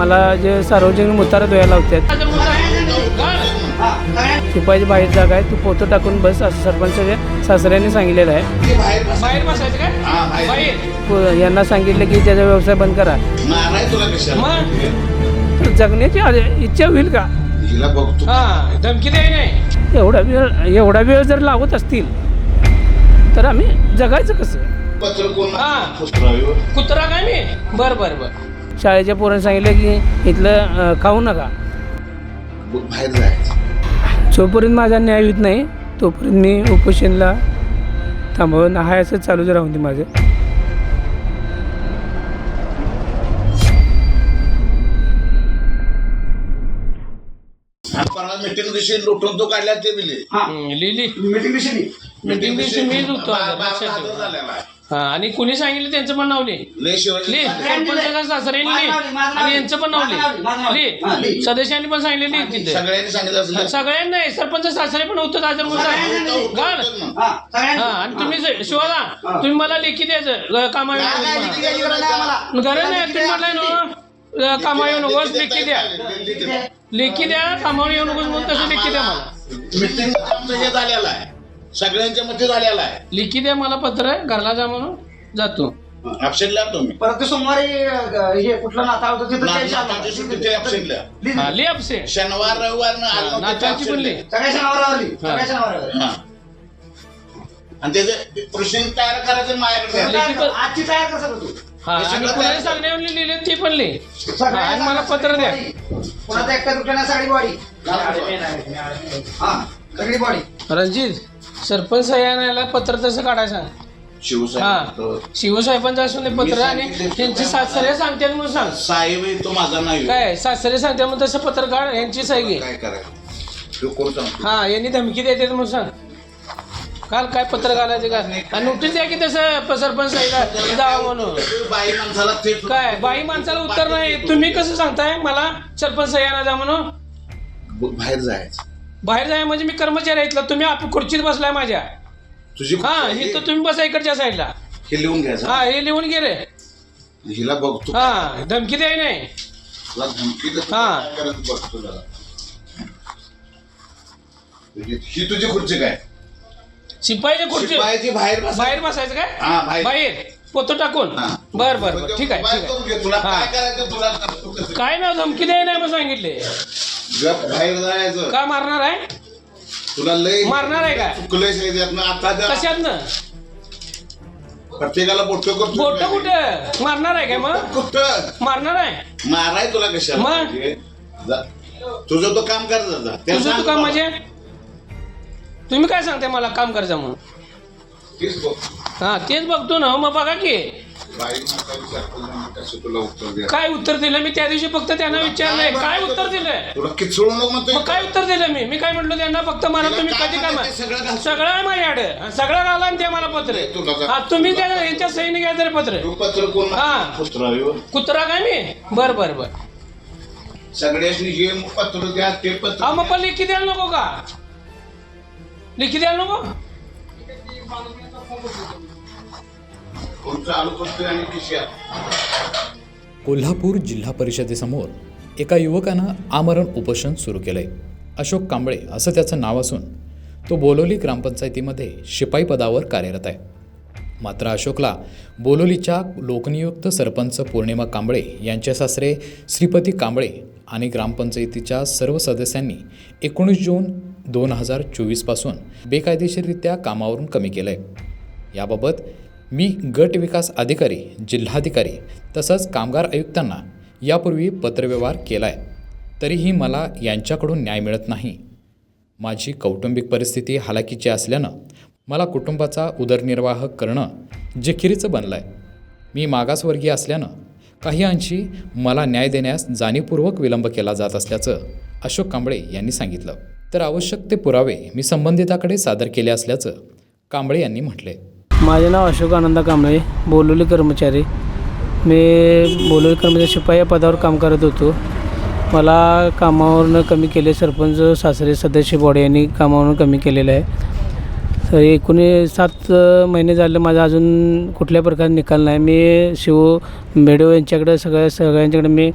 मला जे सार्वजनिक मुतारा द्यायला लावतात. शिपाईची बाहेर जागा आहे तू पोतं टाकून बस असं सरपंच सासऱ्यांनी सांगितलेलं आहे. हा, यांना सांगितलं की त्याचा व्यवसाय बंद करा. माराय तुला कशाला? मग? तर जगण्याची इच्छा होईल का? एवढा वेळ एवढा वेळ जर लावत असतील तर आम्ही जगायचं कसं? पत्र कोण हा. पुस्तकावर? कुत्रा काय मी? बर बर बर. शाळेच्या पोरांनी सांगितलं की इथलं खाऊ नका. बाहेर जायचं. जोपर्यंत माझा न्याय होत नाही तोपर्यंत मी उपोषणला थांबवून हाय असं चालूच राहून दे माझं. मीटिंग दिवशी लुटून तो काढल्या ते दिले लिहिली. मीटिंग दिवशी मीटिंग दिवशी मीच होतो. हा आणि कुणी सांगितलं त्यांचं पण नाव लिहि. लय शिवाजी. लिहि. सरपंचाच्या सासऱ्यांनी लिहि. आणि. यांचं पण नाव माझं नाव लिहि, माझं नाव लिहि. लिहि. हा, लिहि लिहि. सदस्यांनी पण सांगितलं लिहि तिथे. सगळ्यांनी सांगितलं असलं सगळ्यांना नाही सरपंच सासरे पण होतं दादर होतं, म्हणून. हा सगळ्यांनी. आणि तुम्ही शिवाला तुम्ही मला लेखी द्यायचं कामा काय काय लिखी द्यायची गरज नाही तुम्ही म्हटलंय ना कामा येऊ नकोस लेखी द्या लेखी द्या. लेखी द्या कामावर येऊ नकोस म्हणून तसं लेखी द्या मला. मीटिंग आमचं हे झालेलं आहे. सगळ्यांच्या मध्ये झालेलं आहे लेखी द्या मला पत्र घरला जा म्हणून जातो अपशेडला तुम्ही परत ते सोमवारी अं, हे कुठलं नाता होतं तिथं द्यायचं आम्हाला. अपशेडला लिहि. हा लिहि शनिवार रविवार न आलं नव्हतं पण. लिहि सगळ्या शनिवारावर लिहि. हा. सगळ्या शनिवारावर हा. आणि त्याचे तयार करायचं माझ्याकडे द्या. लिखी पण- आजची तयार कर सगळं तू हा आणि कुणाला सांगण्यावर लिहिले ते पण लिहि हा, आणि मला पत्र द्या कुणाचा एकटा तुटल्या सगळी बॉडी हा सगळी बॉडी रणजित सरपंच सह्याला पत्र तसं काढायचं. हा. शिवसाहेब शिवसाहेबांचं असून ते पत्र आणि त्यांची सासरे सांगतात म्हणून सांग. साहेब आहे तो माझा नाही. काय? सासरे सांगतात म्हणून तसं पत्र काढ यांची सही घे. काय करायचं? तो सांगतो? हा यांनी धमकी देतात म्हणून सांग. काल काय पत्र घालायचे का? आणि नोटीस द्या की तसं प- सरपंच साहेबला जावं म्हणून. बाई माणसाला काय? बाई माणसाला उत्तर नाही. तुम्ही कसं सांगताय? मला सरपंच सह्याना जा म्हणून. बाहेर जायचं. बाहेर जाय म्हणजे मी कर्मचारी आहे इथला. तुम्ही आप खुर्चीत बसलाय माझ्या. तुझी हा हे तर तुम्ही बसा इकडच्या साईडला. हे लिहून घ्यायचं हा हे. लिहून घे रे. हिला बघतो. हा धमकी द्याय नाही. तुला धमकी देतो, हा. काय करायचं बघतो जरा. तुझी- ही तुझी खुर्ची काय? शिपाईच्या खुर्ची. शिपायाची बाहेर बस बाहेर बसायचं काय? हा, बाहेर. बाहेर. पोतं टाकून. हा. बर बर बर. ठीक आहे ठीक करून आहे घे. तुला हा. काय करायचं तुला करतो कसं. काय ना धमकी द्याय नाही मग सांगितले. गप बाहेर जायचं का मारणार आहे तुला लय मारणार आहे काय? चुकलंय शरीरातनं. आता त्या कशातनं प्रत्येकाला बोट करतो बोट कुठं मारणार आहे काय मग कुठं मारणार आहे माराय तुला कशाला मग? म्हणजे? जा. तुझं तो काम कर जा, जा त्याला तुझं सांग तू काम बाबा. म्हणजे तुम्ही काय सांगताय मला काम करायचं म्हणून तेच बघ. हा तेच बघतो ना मग बघा की तुला उत्तर द्या काय उत्तर दिलं? मी त्या दिवशी फक्त त्यांना विचारलंय काय उत्तर दिलंय तुला किचळू नको म्हणतोय मग काय उत्तर दिलं मी? मी काय म्हटलं त्यांना फक्त मला तुम्ही कधी काय सगळं आहे माझ्याकडे सगळं घाला आणि ते मला पत्र. तुला का- हा तुम्ही त्या यांच्या सहीने घ्या तरी पत्र. तू पत्र कोण हा. कुत्रा काय मी? बर बर बर. सगळ्यांनी हे पत्र द्या ते पत्र हा मग पण लिखी द्यायला नको का? लिखी द्यायला नको? कोल्हापूर जिल्हा परिषदेसमोर एका युवकानं आमरण उपोषण सुरू केलंय. अशोक कांबळे असं त्याचं नाव असून तो बोलोली ग्रामपंचायतीमध्ये शिपाई पदावर कार्यरत आहे. मात्र अशोकला बोलोलीच्या लोकनियुक्त सरपंच पौर्णिमा कांबळे यांचे सासरे श्रीपती कांबळे आणि ग्रामपंचायतीच्या सर्व सदस्यांनी एकोणीस जून दोन हजार चोवीसपासून बेकायदेशीररित्या कामावरून कमी केलं आहे याबाबत मी गट विकास अधिकारी जिल्हाधिकारी तसंच कामगार आयुक्तांना यापूर्वी पत्रव्यवहार केला आहे तरीही मला यांच्याकडून न्याय मिळत नाही. माझी कौटुंबिक परिस्थिती हालाकीची असल्यानं मला कुटुंबाचा उदरनिर्वाह करणं जिखिरीचं बनलं आहे मी मागासवर्गीय असल्यानं काही अंशी मला न्याय देण्यास जाणीवपूर्वक विलंब केला जात असल्याचं अशोक कांबळे यांनी सांगितलं. तर आवश्यक ते पुरावे मी संबंधिताकडे सादर केले असल्याचं कांबळे यांनी म्हटले. माझे नाव अशोक आनंद कांबळे बोलवले कर्मचारी. मी बोलोली कर्मचारी शिपाई या पदावर काम करत होतो. मला कामावरनं कमी केले सरपंच सासरे सदस्य बॉडी यांनी कामावरून कमी केलेलं आहे. तर एकोणी सात महिने झाले माझा अजून कुठल्या प्रकारे निकाल नाही. मी शिव मेडो यांच्याकडे सगळ्या सगळ्यांच्याकडे मी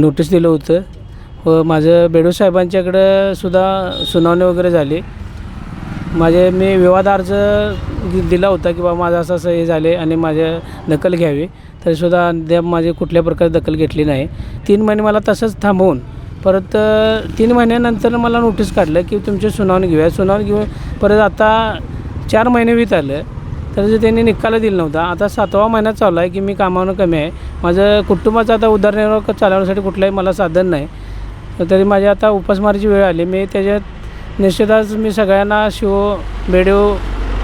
नोटीस दिलं होतं. व माझं बेडू साहेबांच्याकडं सुद्धा सुनावणी वगैरे झाली. माझे मी विवाद अर्ज दिला होता की बाबा माझं असं असं हे झाले आणि माझ्या दखल घ्यावी. तरीसुद्धा अद्याप माझी कुठल्या प्रकारे दखल घेतली नाही. तीन महिने मला तसंच थांबवून परत तीन महिन्यानंतर मला नोटीस काढलं की तुमची सुनावणी घेऊया. सुनावणी घेऊन परत आता चार महिने वीत आलं. तर त्यांनी निकाल दिला नव्हता. आता सातवा महिना चालू आहे की मी कामावरून कमी आहे. माझं कुटुंबाचा आता उदरनिर्वाह चालवण्यासाठी कुठलंही मला साधन नाही. तरी माझी आता उपासमारीची वेळ आली. मी त्याच्यात निश्चितच मी सगळ्यांना शिव बेडेव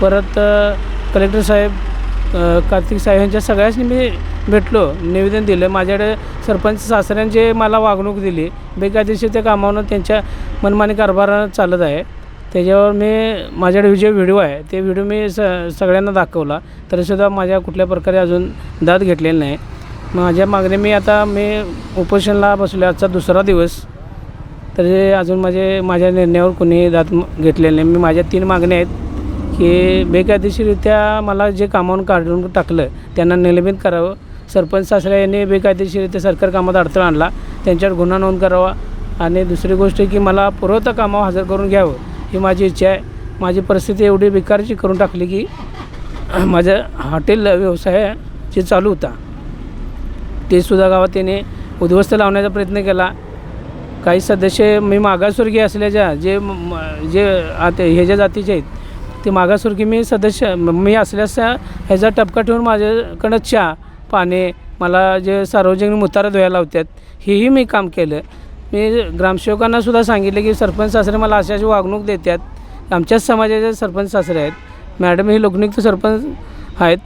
परत कलेक्टर साहेब कार्तिक साहेब यांच्या सगळ्याच मी भेटलो निवेदन दिलं. माझ्याकडे सरपंच सासऱ्यांचे मला वागणूक दिली बेकायदेशीर त्या कामावरून त्यांच्या मनमानी कारभारानं चालत आहे. त्याच्यावर मी माझ्याकडे जे व्हिडिओ आहे ते व्हिडिओ मी स सगळ्यांना दाखवला. तरीसुद्धा माझ्या कुठल्या प्रकारे अजून दाद घेतलेली नाही. माझ्या मागणी मी आता मी उपोषणला बसलो आजचा दुसरा दिवस. तरी अजून माझे माझ्या निर्णयावर कोणी दात घेतलेले नाही. मी माझ्या तीन मागण्या आहेत की बेकायदेशीररित्या मला जे कामावून काढून टाकलं त्यांना निलंबित करावं. सरपंच सासरे यांनी बेकायदेशीररित्या सरकार कामात अडथळा आणला त्यांच्यावर गुन्हा नोंद करावा. आणि दुसरी गोष्ट की मला पुरवठा कामावर हजर करून घ्यावं ही माझी इच्छा आहे. माझी परिस्थिती एवढी बेकारची करून टाकली की माझं हॉटेल व्यवसाय जे चालू होता. तेसुद्धा गावात त्याने उद्ध्वस्त लावण्याचा प्रयत्न केला. काही सदस्य मी मागासवर्गीय असल्याच्या जे म- जे आता ह्याच्या जातीचे आहेत ते मागासवर्गीय मी सदस्य मी असल्यास ह्याचा टपका ठेवून माझ्याकडं चहा पाने मला जे सार्वजनिक मुतारा धुवायला लावतात हेही मी काम केलं. मी ग्रामसेवकांना सुद्धा सांगितलं की सरपंच सासरे मला अशी अशी वागणूक देतात आमच्याच समाजाचे सरपंच सासरे आहेत मॅडम हे लोकनियुक्त सरपंच आहेत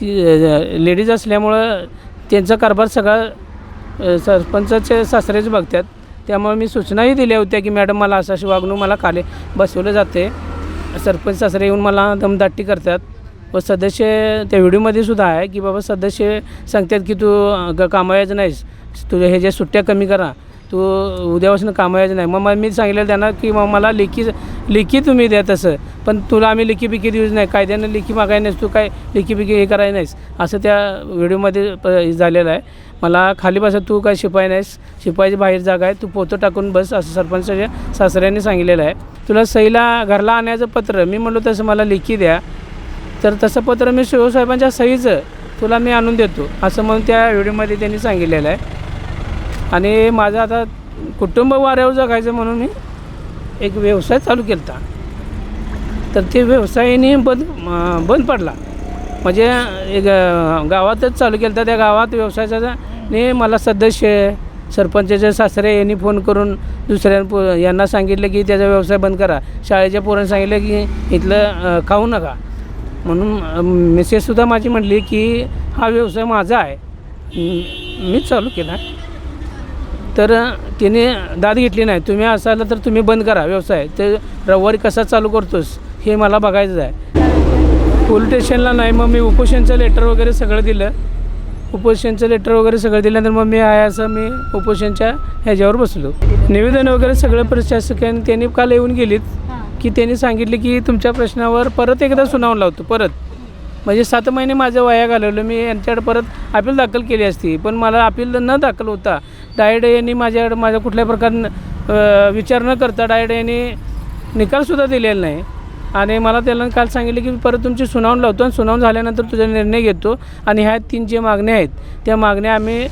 ती लेडीज असल्यामुळं त्यांचा कारभार सगळा सरपंचाचे सासरेच बघतात त्यामुळे मी सूचनाही दिल्या होत्या की मॅडम मला असं अशी वागणूक मला खाली बसवलं जाते. सरपंच सासरे येऊन मला दमदाटी करतात. व सदस्य त्या व्हिडिओमध्ये सुद्धा आहे की बाबा सदस्य सांगतात की तू ग कामायचं नाहीस तुझ्या ह्याच्या सुट्ट्या कमी करा. तू उद्यापासून कामायाचं नाही मग मग मी सांगितलं त्यांना की मग मला लेखी लेखी तुम्ही द्या तसं. पण तुला आम्ही लेखी बिकी देऊच नाही. कायद्यानं लेखी मागाय नाहीस तू काय लेखी बिकी हे करायला नाहीस? असं त्या व्हिडिओमध्ये प झालेलं आहे. मला खाली बसा तू काय शिपाई नाहीस. शिपाईची बाहेर जागा आहे. तू पोतं टाकून बस असं सरपंचाच्या सासऱ्यांनी सांगितलेलं आहे. तुला सईला घरला आणायचं पत्र. मी म्हणलो तसं मला लेखी द्या. तर तसं पत्र मी शिवसाहेबांच्या सहीचं तुला मी आणून देतो. असं म्हणून त्या व्हिडिओमध्ये त्यांनी सांगितलेलं आहे. आणि माझं आता कुटुंब वाऱ्यावर जगायचं म्हणून मी एक व्यवसाय चालू केला होता तर ते व्यवसायाने बंद बंद पडला. म्हणजे एक गावातच चालू केलं होता त्या गावात व्यवसायाचा ने मला सदस्य सरपंचाच्या सासरे यांनी फोन करून दुसऱ्या पो यांना सांगितलं की त्याचा व्यवसाय बंद करा. शाळेच्या पोरांनी सांगितलं की इथलं खाऊ नका. म्हणून मिसेससुद्धा माझी म्हणली की हा व्यवसाय माझा आहे. मीच चालू केला. तर तिने दाद घेतली नाही. तुम्ही असाल तर तुम्ही बंद करा व्यवसाय. ते रविवारी कसा चालू करतोस हे मला बघायचं आहे. पोलीस स्टेशनला नाही मग मी उपोषणचं लेटर वगैरे सगळं दिलं. उपोषणचं लेटर वगैरे सगळं दिल्यानंतर मग मी आहे असं मी उपोषणच्या ह्याच्यावर बसलो. निवेदन वगैरे सगळं प्रशासकांनी त्यांनी काल येऊन गेलीत की त्यांनी सांगितले की तुमच्या प्रश्नावर परत एकदा सुनावून लावतो परत. म्हणजे सात महिने माझं वाया घालवलं. मी यांच्याकडे परत अपील दाखल केली असती. पण मला अपील न दाखल होता डायरेक्ट यांनी माझ्याकडे माझ्या कुठल्या प्रकार विचार न करता डायरेक्ट यांनी निकालसुद्धा दिलेला नाही. आणि मला त्याला काल सांगितलं की परत तुमची सुनावून लावतो आणि सुनावून झाल्यानंतर तुझा निर्णय घेतो आणि ह्या तीन जे मागण्या आहेत त्या मागण्या आम्ही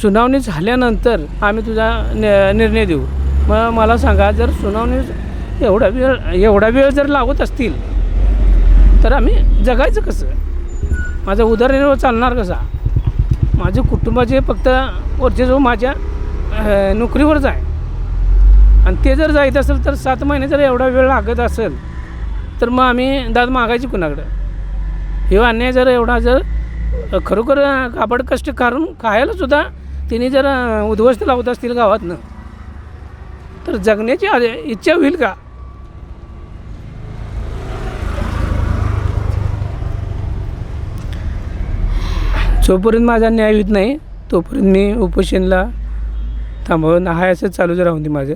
सुनावणी झाल्यानंतर आम्ही तुझा निर्णय देऊ. मग मला सांगा जर सुनावणी एवढा वेळ एवढा वेळ जर लागत असतील तर आम्ही जगायचं कसं? माझा उदरनिर्वाह चालणार कसा? माझे कुटुंबाचे फक्त वरचे जो माझ्या नोकरीवरच आहे. आणि ते जर जायचं असेल तर सात महिने जर एवढा वेळ लागत असेल तर मग आम्ही दाद मागायची कुणाकडं? हे अन्याय जर एवढा जर खरोखर कापड कष्ट काढून खायला सुद्धा तिने जर उद्ध्वस्त लावत असतील गावातनं तर जगण्याची इच्छा होईल का? जोपर्यंत माझा न्याय होत नाही तोपर्यंत मी उपोषणला थांबवून आहे असं चालूच राहून दे माझं.